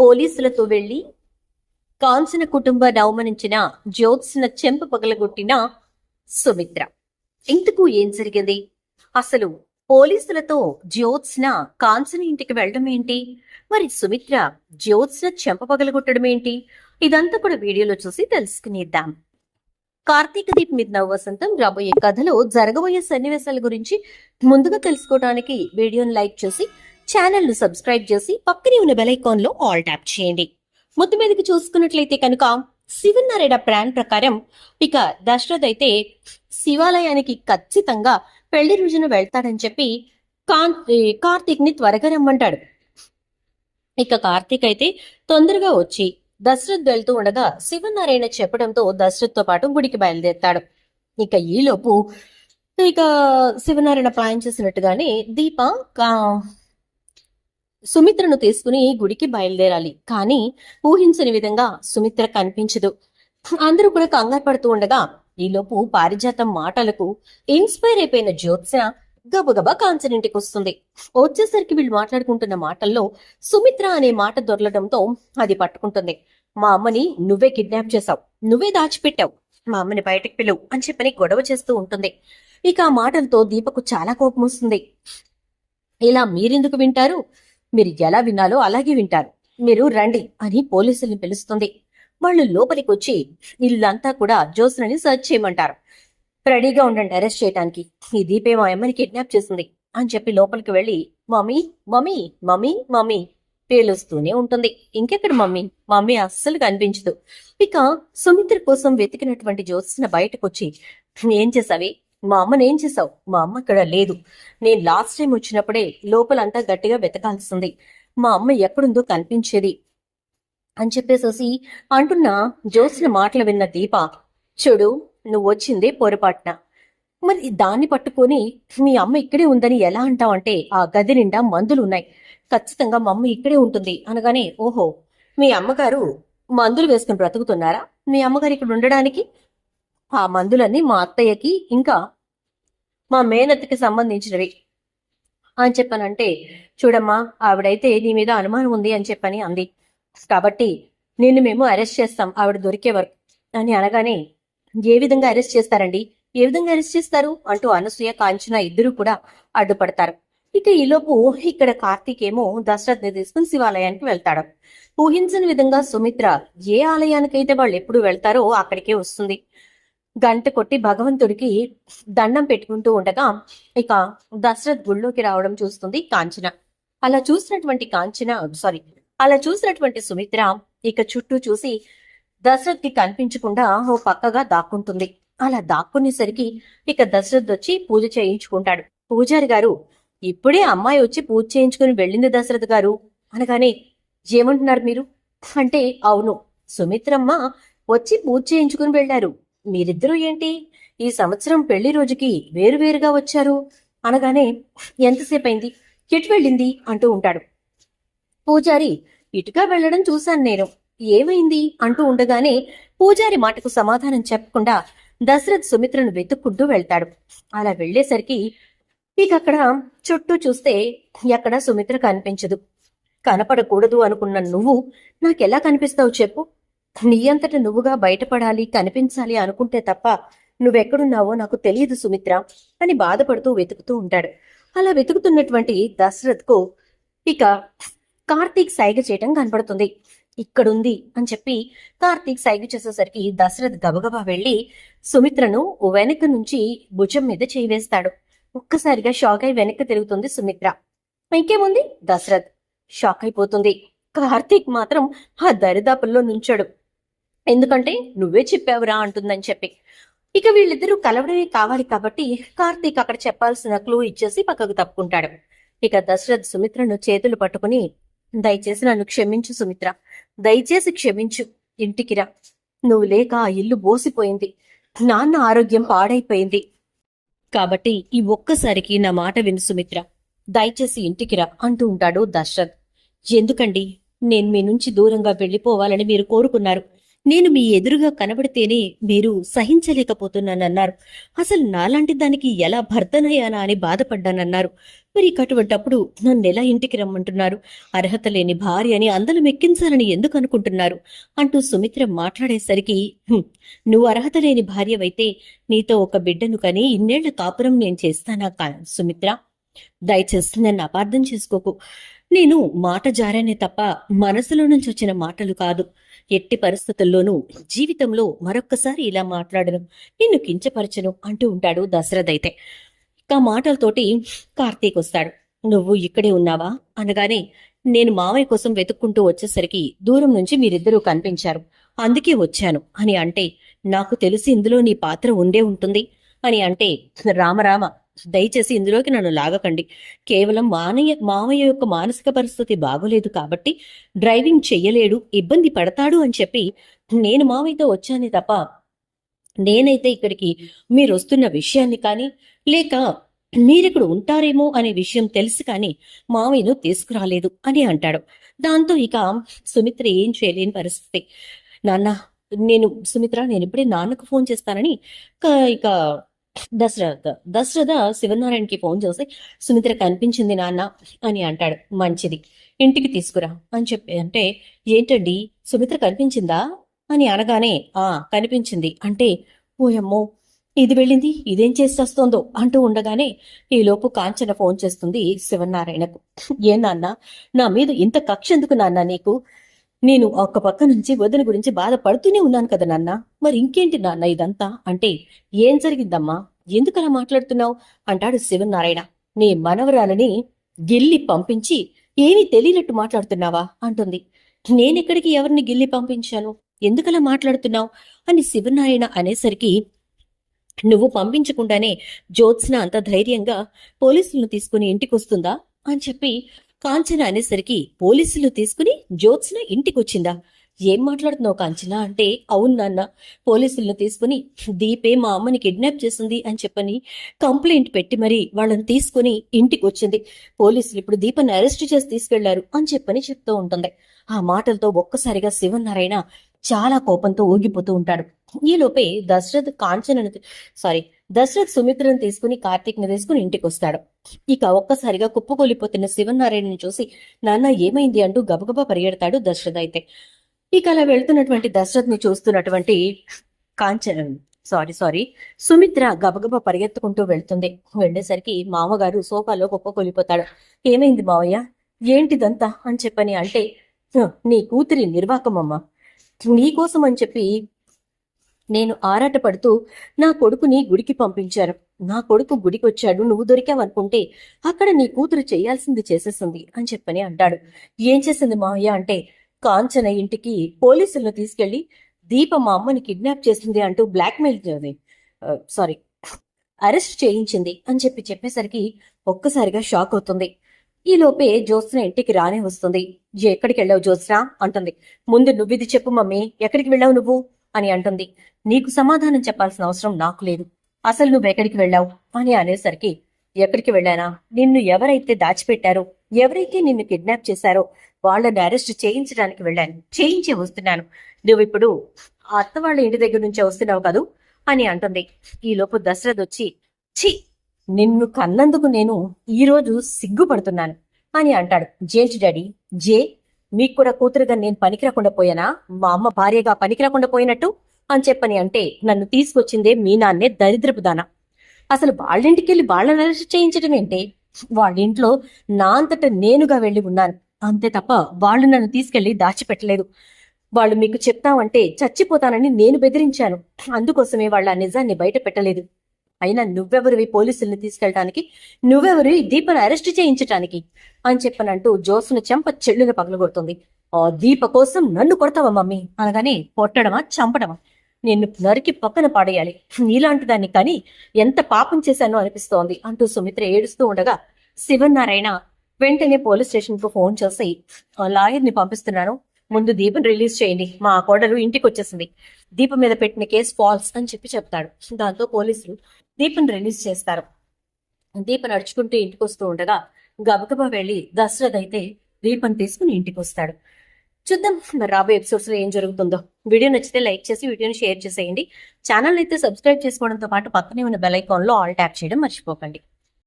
పోలీసులతో వెళ్ళి కాంచన కుటుంబాన్ని అవమానించిన జ్యోత్స్న చెంప పగలగొట్టిన సుమిత్ర. ఇంతకు ఏం జరిగింది? అసలు పోలీసులతో జ్యోత్స్న కాంచన ఇంటికి వెళ్ళడం ఏంటి? మరి సుమిత్ర జ్యోత్స్న చెంప పగలగొట్టడం ఏంటి? ఇదంతా కూడా వీడియోలో చూసి తెలుసుకునేద్దాం. కార్తీక దీప్ మీద నవ్వు వసంతం రాబోయే కథలో జరగబోయే సన్నివేశాల గురించి ముందుగా తెలుసుకోవడానికి వీడియోని లైక్ చేసి ఛానల్ను సబ్స్క్రైబ్ చేసి పక్కనే ఉన్న బెలైకాన్లో ఆల్ ట్యాప్ చేయండి. ముద్దు మీదకి చూసుకున్నట్లయితే కనుక శివన్నారాయణ ప్లాన్ ప్రకారం ఇక దశరథ్ అయితే శివాలయానికి ఖచ్చితంగా పెళ్ళి రోజున వెళ్తాడని చెప్పి కార్తీక్ని త్వరగా రమ్మంటాడు. ఇక కార్తీక్ అయితే తొందరగా వచ్చి దశరథ్ వెళ్తూ ఉండగా శివనారాయణ చెప్పడంతో దశరథ్తో పాటు గుడికి బయలుదేరుతాడు. ఇక ఈలోపు ఇక శివనారాయణ ప్లాన్ చేసినట్టుగానే దీప కా- సుమిత్రను తీసుకుని గుడికి బయలుదేరాలి. కానీ ఊహించని విధంగా సుమిత్ర కనిపించదు. అందరూ కూడా కంగారు పడుతూ ఉండగా ఈలోపు పారిజాతం మాటలకు ఇన్స్పైర్ అయిపోయిన జ్యోత్స్న గబగబా కాంచనింటికి వస్తుంది. వచ్చేసరికి వీళ్ళు మాట్లాడుకుంటున్న మాటల్లో సుమిత్ర అనే మాట దొరలడంతో అది పట్టుకుంటుంది. మా అమ్మని నువ్వే కిడ్నాప్ చేశావు. నువ్వే దాచిపెట్టావు. మా అమ్మని బయటకు పిలువు అని చెప్పని గొడవ చేస్తూ ఉంటుంది. ఇక ఆ మాటలతో దీపకు చాలా కోపం వస్తుంది ఇలా మీరెందుకు వింటారు? మీరు ఎలా వినాలో అలాగే వింటారు. మీరు రండి అని పోలీసుల్ని పిలుస్తుంది. వాళ్ళు లోపలికి వచ్చి ఇల్లంతా కూడా జ్యోత్స్నని సర్చ్ చేయమంటారు. రెడీగా ఉండండి అరెస్ట్ చేయడానికి ఈ దీపే మా అమ్మని కిడ్నాప్ చేసింది అని చెప్పి లోపలికి వెళ్ళి మమ్మీ మమ్మీ మమ్మీ మమ్మీ పేలుస్తూనే ఉంటుంది. ఇంకెక్కడ మమ్మీ? మమ్మీ అస్సలు కనిపించదు. ఇక సుమిత్ర కోసం వెతికినటువంటి జ్యోత్స్న బయటకొచ్చి ఏం చేసావి మా అమ్మని ఏం చేసావు? మా అమ్మ ఇక్కడ లేదు. నేను లాస్ట్ టైం వచ్చినప్పుడే లోపలంతా గట్టిగా వెతకాల్సింది. మా అమ్మ ఎక్కడుందో కనిపించేది అని చెప్పేసేసి అంటున్న జోసిన మాటలు విన్న దీప చూడు నువ్వు వచ్చిందే పొరపాటున. మరి దాన్ని పట్టుకొని మీ అమ్మ ఇక్కడే ఉందని ఎలా అంటావంటే ఆ గది నిండా మందులు ఉన్నాయి ఖచ్చితంగా మా అమ్మ ఇక్కడే ఉంటుంది. అనగానే ఓహో మీ అమ్మగారు మందులు వేసుకుని బ్రతుకుతున్నారా? మీ అమ్మగారు ఇక్కడ ఉండడానికి ఆ మందులన్నీ మా అత్తయ్యకి ఇంకా మా మేనత్తకి సంబంధించినవి. అని చెప్పానంటే చూడమ్మా ఆవిడైతే నీ మీద అనుమానం ఉంది అని చెప్పని అంది. కాబట్టి నిన్ను మేము అరెస్ట్ చేస్తాం ఆవిడ దొరికే వరకు అని అనగానే ఏ విధంగా అరెస్ట్ చేస్తారండి? ఏ విధంగా అరెస్ట్ చేస్తారు? అంటూ అనసూయ కాంచన ఇద్దరు కూడా అడ్డుపడతారు. ఇక ఈలోపు ఇక్కడ కార్తీక్ ఏమో దశరథ్ని తీసుకుని శివాలయానికి వెళ్తాడు. ఊహించని విధంగా సుమిత్ర ఏ ఆలయానికైతే వాళ్ళు ఎప్పుడు వెళ్తారో అక్కడికే వస్తుంది. గంట కొట్టి భగవంతుడికి దండం పెట్టుకుంటూ ఉండగా ఇక దశరథ్ గుళ్ళోకి రావడం చూస్తుంది కాంచన. అలా చూసినటువంటి కాంచన సారీ అలా చూసినటువంటి సుమిత్ర ఇక చుట్టూ చూసి దశరథ్కి కనిపించకుండా ఓ పక్కగా దాక్కుంటుంది. అలా దాక్కునేసరికి ఇక దశరథ్ వచ్చి పూజ చేయించుకుంటాడు. పూజారి గారు ఇప్పుడే అమ్మాయి వచ్చి పూజ చేయించుకుని వెళ్ళింది దశరథ్ గారు అనగానే ఏమంటున్నారు మీరు? అంటే అవును సుమిత్రమ్మ వచ్చి పూజ చేయించుకుని వెళ్ళారు మీరిద్దరూ ఏంటి? ఈ సంవత్సరం పెళ్ళి రోజుకి వేరువేరుగా వచ్చారు? అనగానే ఎంతసేపు అయింది ఎటు వెళ్ళింది? అంటూ ఉంటాడు. పూజారి ఇటుగా వెళ్ళడం చూశాను నేను. ఏమైంది? అంటూ ఉండగానే పూజారి మాటకు సమాధానం చెప్పకుండా దశరథ్ సుమిత్రను వెతుక్కుంటూ వెళ్తాడు. అలా వెళ్ళేసరికి ఇక అక్కడ చుట్టూ చూస్తే ఎక్కడ సుమిత్ర కనిపించదు. కనపడకూడదు అనుకున్న నువ్వు నాకెలా కనిపిస్తావు చెప్పు. నీ అంతట నువ్వుగా బయటపడాలి కనిపించాలి అనుకుంటే తప్ప నువ్వెక్కడున్నావో నాకు తెలియదు సుమిత్ర అని బాధపడుతూ వెతుకుతూ ఉంటాడు. అలా వెతుకుతున్నటువంటి దశరథ్కు ఇక కార్తీక్ సైగ చేయటం కనపడుతుంది. ఇక్కడుంది అని చెప్పి కార్తీక్ సైగ చేసేసరికి దశరథ్ గబగబా వెళ్ళి సుమిత్రను వెనక నుంచి భుజం మీద చేయివేస్తాడు. ఒక్కసారిగా షాక్ అయి వెనక్కి తిరుగుతుంది సుమిత్ర. ఇంకేముంది? దశరథ్ షాక్ అయిపోతుంది. కార్తీక్ మాత్రం ఆ దరిదాపుల్లో నుంచాడు. ఎందుకంటే నువ్వే చెప్పావురా అంటుందని చెప్పి. ఇక వీళ్ళిద్దరూ కలవడమే కావాలి కాబట్టి కార్తీక్ అక్కడ చెప్పాల్సిన క్లూ ఇచ్చేసి పక్కకు తప్పుకుంటాడు. ఇక దశరథ్ సుమిత్రను చేతులు పట్టుకుని దయచేసి నన్ను క్షమించు సుమిత్ర. దయచేసి క్షమించు. ఇంటికి రా. నువ్వు లేక ఆ ఇల్లు బోసిపోయింది. నాన్న ఆరోగ్యం పాడైపోయింది. కాబట్టి ఈ ఒక్కసారికి నా మాట విను సుమిత్ర. దయచేసి ఇంటికి రా అంటూ ఉంటాడు దశరథ్. ఎందుకండి? నేను మీ నుంచి దూరంగా వెళ్ళిపోవాలని మీరు కోరుకున్నారు. నేను మీ ఎదురుగా కనబడితేనే మీరు సహించలేకపోతున్నానన్నారు. అసలు నాలాంటి దానికి ఎలా భర్తనయ్యానా అని బాధపడ్డానన్నారు. మరి ఇక అటువంటప్పుడు నన్ను ఎలా ఇంటికి రమ్మంటున్నారు? అర్హత లేని భార్య అని అందరం ఎక్కించాలని ఎందుకు అనుకుంటున్నారు? అంటూ సుమిత్ర మాట్లాడేసరికి నువ్వు అర్హత లేని భార్యవైతే నీతో ఒక బిడ్డను కని ఇన్నేళ్ళ కాపురం నేను చేస్తానా సుమిత్ర. దయచేసి నన్ను అపార్థం చేసుకోకు. నేను మాట జారానే తప్ప మనసులో నుంచి వచ్చిన మాటలు కాదు. ఎట్టి పరిస్థితుల్లోనూ జీవితంలో మరొక్కసారి ఇలా మాట్లాడను. నిన్ను కించపరచను అంటూ ఉంటాడు దశరథ్ అయితే. ఇక ఆ మాటలతోటి కార్తీక్ వస్తాడు. నువ్వు ఇక్కడే ఉన్నావా? అనగానే నేను మావయ్య కోసం వెతుక్కుంటూ వచ్చేసరికి దూరం నుంచి మీరిద్దరూ కనిపించారు. అందుకే వచ్చాను అని అంటే నాకు తెలిసి ఇందులో నీ పాత్ర ఉండే ఉంటుంది అని అంటే రామరామ దయచేసి ఇందులోకి నన్ను లాగకండి. కేవలం మానయ్య మామయ్య యొక్క మానసిక పరిస్థితి బాగోలేదు కాబట్టి డ్రైవింగ్ చెయ్యలేడు ఇబ్బంది పడతాడు అని చెప్పి నేను మామయ్యతో వచ్చానే తప్ప నేనైతే ఇక్కడికి మీరు వస్తున్న విషయాన్ని కానీ లేక మీరిక్కడ ఉంటారేమో అనే విషయం తెలుసు కానీ మామయ్యను తీసుకురాలేదు అని అంటాడు. దాంతో ఇక సుమిత్ర ఏం చేయలేని పరిస్థితి. నాన్న నేను సుమిత్ర నేను ఇప్పుడే నాన్నకు ఫోన్ చేస్తానని ఇక దశరథ దశరథ శివనారాయణకి ఫోన్ చేసి సుమిత్ర కనిపించింది నాన్న అని అంటాడు మంచిది. ఇంటికి తీసుకురా అని చెప్పి అంటే ఏంటండి సుమిత్ర కనిపించిందా? అని అనగానే ఆ కనిపించింది. అంటే ఓయమ్మో ఇది వెళ్ళింది ఇదేం చేసేస్తోందో అంటూ ఉండగానే ఈలోపు కాంచన ఫోన్ చేస్తుంది శివనారాయణకు. ఏ నాన్న నా మీద ఇంత కక్ష ఎందుకు నాన్న నీకు? నేను ఒక్క పక్క నుంచి వదిన గురించి బాధపడుతూనే ఉన్నాను కదా నాన్న. మరి ఇంకేంటి నాన్న ఇదంతా? అంటే ఏం జరిగిందమ్మా? ఎందుకలా మాట్లాడుతున్నావు? అంటాడు శివనారాయణ. నీ మనవరాలని గిల్లి పంపించి ఏమీ తెలియనట్టు మాట్లాడుతున్నావా? అంటుంది. నేనెక్కడికి ఎవరిని గిల్లి పంపించాను? ఎందుకలా మాట్లాడుతున్నావు? అని శివనారాయణ అనేసరికి నువ్వు పంపించకుండానే జ్యోత్స్న అంత ధైర్యంగా పోలీసులను తీసుకుని ఇంటికి వస్తుందా అని చెప్పి కాంచన అనేసరికి పోలీసులు తీసుకుని జ్యోత్స్న ఇంటికొచ్చిందా. ఏం మాట్లాడుతున్నావు కాంచన? అంటే అవును నాన్న పోలీసులను తీసుకుని దీపే మా అమ్మని కిడ్నాప్ చేసింది అని చెప్పని కంప్లైంట్ పెట్టి మరి వాళ్ళని తీసుకుని ఇంటికి వచ్చింది పోలీసులు ఇప్పుడు దీపని అరెస్ట్ చేసి తీసుకెళ్ళారు అని చెప్పని చెప్తూ ఉంటుంది. ఆ మాటలతో ఒక్కసారిగా శివనారాయణ చాలా కోపంతో ఊగిపోతూ ఉంటాడు. ఈలోపే దశరథ్ కాంచనను సారీ దశరథ్ సుమిత్రను తీసుకుని కార్తీక్ని తీసుకుని ఇంటికి వస్తాడు ఇక ఒక్కసారిగా కుప్పకూలిపోతున్న శివనారాయణని చూసి నాన్న ఏమైంది? అంటూ గబగబా పరిగెడతాడు దశరథ్ అయితే. ఇక అలా వెళ్తున్నటువంటి దశరథ్ని చూస్తున్నటువంటి కాంచన సారీ సారీ సుమిత్ర గబగబా పరిగెత్తుకుంటూ వెళ్తుంది. వెళ్ళేసరికి మామగారు సోఫాలో కుప్పకూలిపోతాడు. ఏమైంది మావయ్య? ఏంటిదంతా? అని చెప్పని అంటే నీ కూతురి నిర్వాకమమ్మ. నీకోసం అని చెప్పి నేను ఆరాటపడుతూ నా కొడుకుని గుడికి పంపించాను నా కొడుకు గుడికి వచ్చాడు నువ్వు దొరికావనుకుంటే అక్కడ నీ కూతురు చేయాల్సింది చేసేసింది అని చెప్పని అంటాడు. ఏం చేసింది మావయ్య అంటే కాంచన ఇంటికి పోలీసులను తీసుకెళ్ళి దీప మా అమ్మని కిడ్నాప్ చేసింది అంటూ బ్లాక్మెయిల్ సారీ అరెస్ట్ చేయించింది అని చెప్పి చెప్పేసరికి ఒక్కసారిగా షాక్ అవుతుంది. ఈ లోపే జ్యోత్స్న ఇంటికి రానే వస్తుంది. ఎక్కడికి వెళ్ళావు జ్యోత్స్న? అంటుంది. ముందు నువ్విది చెప్పు మమ్మీ ఎక్కడికి వెళ్ళావు నువ్వు? అని అంటుంది. నీకు సమాధానం చెప్పాల్సిన అవసరం నాకు లేదు. అసలు నువ్వు ఎక్కడికి వెళ్ళావు? అని అనేసరికి ఎక్కడికి వెళ్ళానా? నిన్ను ఎవరైతే దాచిపెట్టారో ఎవరైతే నిన్ను కిడ్నాప్ చేశారో వాళ్ళని అరెస్ట్ చేయించడానికి వెళ్ళాను. చేయించి వస్తున్నాను. నువ్వు ఇప్పుడు అత్త వాళ్ళ ఇంటి దగ్గర నుంచే వస్తున్నావు కదూ? అని అంటుంది. ఈ లోపు దశరథ్ వచ్చి ఛీ! నిన్ను కన్నందుకు నేను ఈ రోజు సిగ్గుపడుతున్నాను అని అంటాడు. జేంటి డాడీ జే మీకు కూడా కూతురుగా నేను పనికిరాకుండా పోయానా? మా అమ్మ భార్యగా పనికిరాకుండా పోయినట్టు? అని చెప్పని అంటే నన్ను తీసుకొచ్చిందే మీ నాన్నే దరిద్రపు దాన. అసలు వాళ్ళింటికి వెళ్ళి వాళ్ళని అరెస్ట్ చేయించడం ఏంటి? వాళ్ళ ఇంట్లో నా అంతట నేనుగా వెళ్ళి ఉన్నాను. అంతే తప్ప వాళ్ళు నన్ను తీసుకెళ్ళి దాచిపెట్టలేదు. వాళ్ళు మీకు చెప్తామంటే చచ్చిపోతానని నేను బెదిరించాను. అందుకోసమే వాళ్ళ నిజాన్ని బయట పెట్టలేదు. అయినా నువ్వెవరివి పోలీసుల్ని తీసుకెళ్ళటానికి? నువ్వెవరి దీపను అరెస్ట్ చేయించటానికి? అని చెప్పనంటూ జోసును చెంప చెల్లుగా పగలగొడుతుంది. ఆ దీప కోసం నన్ను కొడతావా మమ్మీ? అనగానే కొట్టడమా చంపడమా? నిన్ను నరికి పక్కన పాడేయాలి. నీలాంటి దాన్ని కానీ ఎంత పాపం చేశానో అనిపిస్తోంది అంటూ సుమిత్ర ఏడుస్తూ ఉండగా శివనారాయణ వెంటనే పోలీస్ స్టేషన్కు ఫోన్ చేసి "ఆ పంపిస్తున్నాను. ముందు దీపం రిలీజ్ చేయండి. మా కోడలు ఇంటికి వచ్చేసింది. దీపం మీద పెట్టిన కేసు ఫాల్స్ అని చెప్పి చెప్తాడు. దాంతో పోలీసులు దీపం రిలీజ్ చేస్తారు. దీప నడుచుకుంటూ ఇంటికి వస్తూ ఉండగా గబగబా వెళ్ళి దశరథ్ అయితే దీపం తీసుకుని ఇంటికి వస్తాడు చూద్దాం. మరి రాబోయే ఎపిసోడ్స్లో ఏం జరుగుతుందో. వీడియో నచ్చితే లైక్ చేసి వీడియోని షేర్ చేసేయండి. ఛానల్ అయితే సబ్స్క్రైబ్ చేసుకోవడంతో పాటు పక్కనే ఉన్న బెల్ ఐకాన్లో ఆల్ ట్యాప్ చేయడం మర్చిపోకండి.